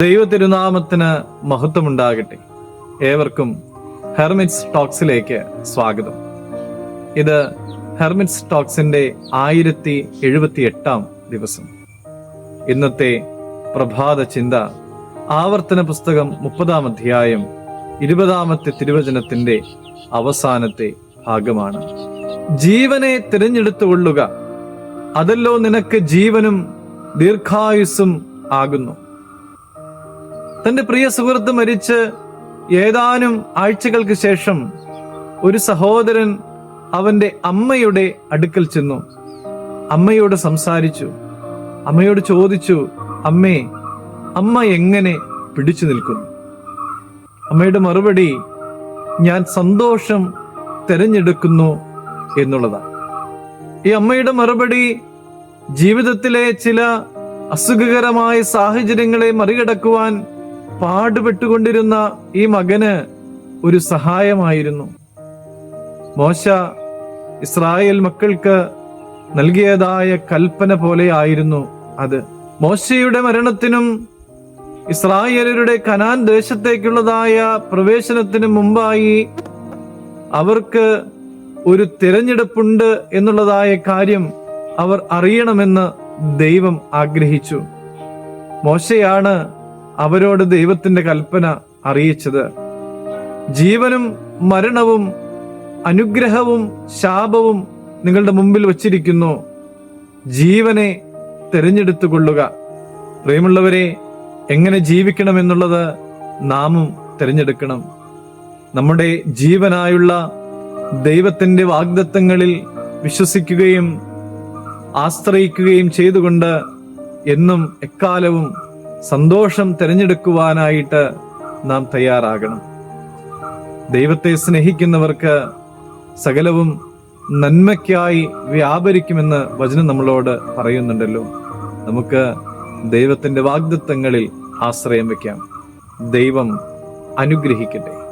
ദൈവ തിരുനാമത്തിന് മഹത്വമുണ്ടാകട്ടെ. ഏവർക്കും ഹെർമിറ്റ്സ് ടോക്സിലേക്ക് സ്വാഗതം. ഇത് ഹെർമിറ്റ്സ് ടോക്സിന്റെ ആയിരത്തി എഴുപത്തി എട്ടാം ദിവസം. ഇന്നത്തെ പ്രഭാത ചിന്ത ആവർത്തന പുസ്തകം മുപ്പതാം അധ്യായം ഇരുപതാമത്തെ തിരുവചനത്തിന്റെ അവസാനത്തെ ഭാഗമാണ്. ജീവനെ തിരഞ്ഞെടുത്തുകൊള്ളുക. അതല്ലോ നിനക്ക് ജീവനും ദീർഘായുസ്സും ആകുന്നു. തന്റെ പ്രിയ സുഹൃത്ത് മരിച്ച് ഏതാനും ആഴ്ചകൾക്ക് ശേഷം ഒരു സഹോദരൻ അവന്റെ അമ്മയുടെ അടുക്കൽ ചെന്നു. അമ്മയോട് സംസാരിച്ചു. അമ്മയോട് ചോദിച്ചു അമ്മേ അമ്മ എങ്ങനെ പിടിച്ചു നിൽക്കുന്നു? അമ്മയുടെ മറുപടി ഞാൻ സന്തോഷം തിരഞ്ഞെടുക്കുന്നു എന്നുള്ളതാണ് ഈ അമ്മയുടെ മറുപടി ജീവിതത്തിലെ ചില അസുഖകരമായ സാഹചര്യങ്ങളെ മറികടക്കുവാൻ പാടുപെട്ടുകൊണ്ടിരുന്ന ഈ മകന് ഒരു സഹായമായിരുന്നു. മോശ ഇസ്രായേൽ മക്കൾക്ക് നൽകിയതായ കൽപ്പന പോലെ ആയിരുന്നു അത്. മോശയുടെ മരണത്തിനും ഇസ്രായേലരുടെ കനാൻ ദേശത്തേക്കുള്ളതായ പ്രവേശനത്തിന് മുമ്പായി അവർക്ക് ഒരു തിരഞ്ഞെടുപ്പുണ്ട് എന്നുള്ളതായ കാര്യം അവർ അറിയണമെന്ന് ദൈവം ആഗ്രഹിച്ചു. മോശയാണ് അവരോട് ദൈവത്തിന്റെ കൽപ്പന അറിയിച്ചത്. ജീവനും മരണവും അനുഗ്രഹവും ശാപവും നിങ്ങളുടെ മുമ്പിൽ വച്ചിരിക്കുന്നു. ജീവനെ തിരഞ്ഞെടുത്തു കൊള്ളുക പ്രിയമുള്ളവരെ എങ്ങനെ ജീവിക്കണമെന്നുള്ളത് നാമും തിരഞ്ഞെടുക്കണം. നമ്മുടെ ജീവനായുള്ള ദൈവത്തിന്റെ വാഗ്ദത്തങ്ങളിൽ വിശ്വസിക്കുകയും ആശ്രയിക്കുകയും ചെയ്തുകൊണ്ട് എന്നും എക്കാലവും സന്തോഷം തിരഞ്ഞെടുക്കുവാനായിട്ട് നാം തയ്യാറാകണം. ദൈവത്തെ സ്നേഹിക്കുന്നവർക്ക് സകലവും നന്മയ്ക്കായി വ്യാപരിക്കുമെന്ന് വചനം നമ്മളോട് പറയുന്നുണ്ടല്ലോ. നമുക്ക് ദൈവത്തിന്റെ വാഗ്ദത്വങ്ങളിൽ ആശ്രയം വയ്ക്കാം ദൈവം അനുഗ്രഹിക്കട്ടെ.